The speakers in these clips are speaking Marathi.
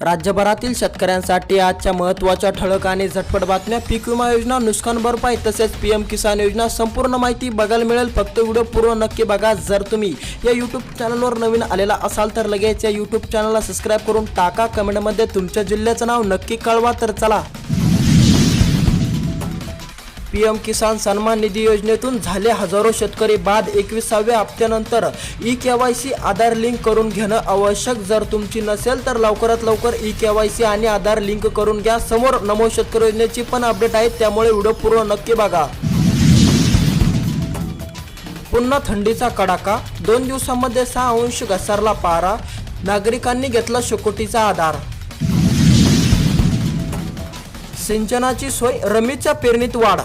राज्यभरातील शेतकऱ्यांसाठी आजच्या महत्त्वाच्या ठळक आणि झटपट बातम्या पीक विमा योजना नुकसान भरपाई तसेच पी एम किसान योजना संपूर्ण माहिती बघायला मिळेल. फक्त व्हिडिओ पूर्ण नक्की बघा जर तुम्ही या यूट्यूब चॅनलवर नवीन आलेला असाल तर लगेच या यूट्यूब चॅनलला सबस्क्राईब करून टाका. कमेंटमध्ये तुमच्या जिल्ह्याचं नाव नक्की कळवा तर चला. पीएम किसान सन्मान निधी योजनेतून झाले हजारो शेतकरी बाद एकविसाव्या हप्त्यानंतर e K Y C Aadhaar link करून घेणं आवश्यक. जर तुमची नसेल तर लवकरात लवकर ई के वाय सी आणि आधार लिंक करून घ्या. समोर नमो शेतकरी योजनेची पण अपडेट आहे. त्यामुळे व्हिडिओ पूर्ण नक्की बघा. पुन्हा थंडीचा कडाका. दोन दिवसांमध्ये सहा अंश घसरला पारा. नागरिकांनी घेतला शकोटीचा आधार. सिंचनाची सोय रमीच्या पेरणीत वाढ.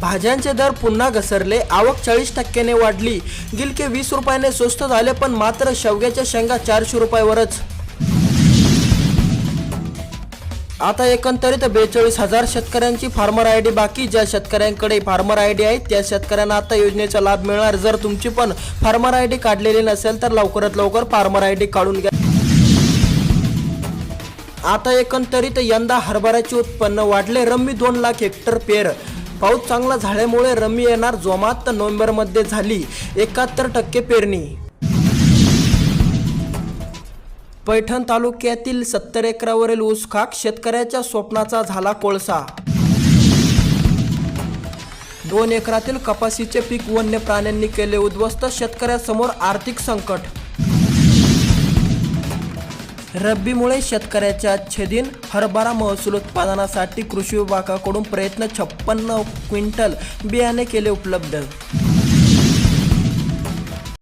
भाज्यांचे दर पुन्हा घसरले आवक चाळीस टक्क्याने वाढली. गिलके वीस रुपयाने स्वस्त झाले पण मात्र शेवग्याच्या शेंगा चारशे रुपयावरच. आता एकंदरीत बेचाळीस हजार शेतकऱ्यांची फार्मर आय डी बाकी. ज्या शेतकऱ्यांकडे फार्मर आय डी आहे त्या शेतकऱ्यांना आता योजनेचा लाभ मिळणार. जर तुमची पण फार्मर आय डी काढलेली नसेल तर लवकरात लवकर फार्मर आय डी काढून घ्या. आता एकंदरीत यंदा हरभऱ्याचे उत्पन्न वाढले. रम्मी दोन लाख हेक्टर पेर. पाऊस चांगला झाल्यामुळे रम्मी येणार जोमात नोव्हेंबरमध्ये झाली. एकाहत्तर टक्के पेरणी. पैठण तालुक्यातील सत्तर एकरावरील ऊस खाक शेतकऱ्याच्या स्वप्नाचा झाला कोळसा. दोन एकरातील कपाशीचे पीक वन्य प्राण्यांनी केले उद्ध्वस्त. शेतकऱ्यासमोर आर्थिक संकट. रब्बीमुळे शेतकऱ्याच्या छेदीन हरभरा महसूल उत्पादनासाठी कृषी विभागाकडून प्रयत्न छप्पन्न क्विंटल बियाणे केले उपलब्ध.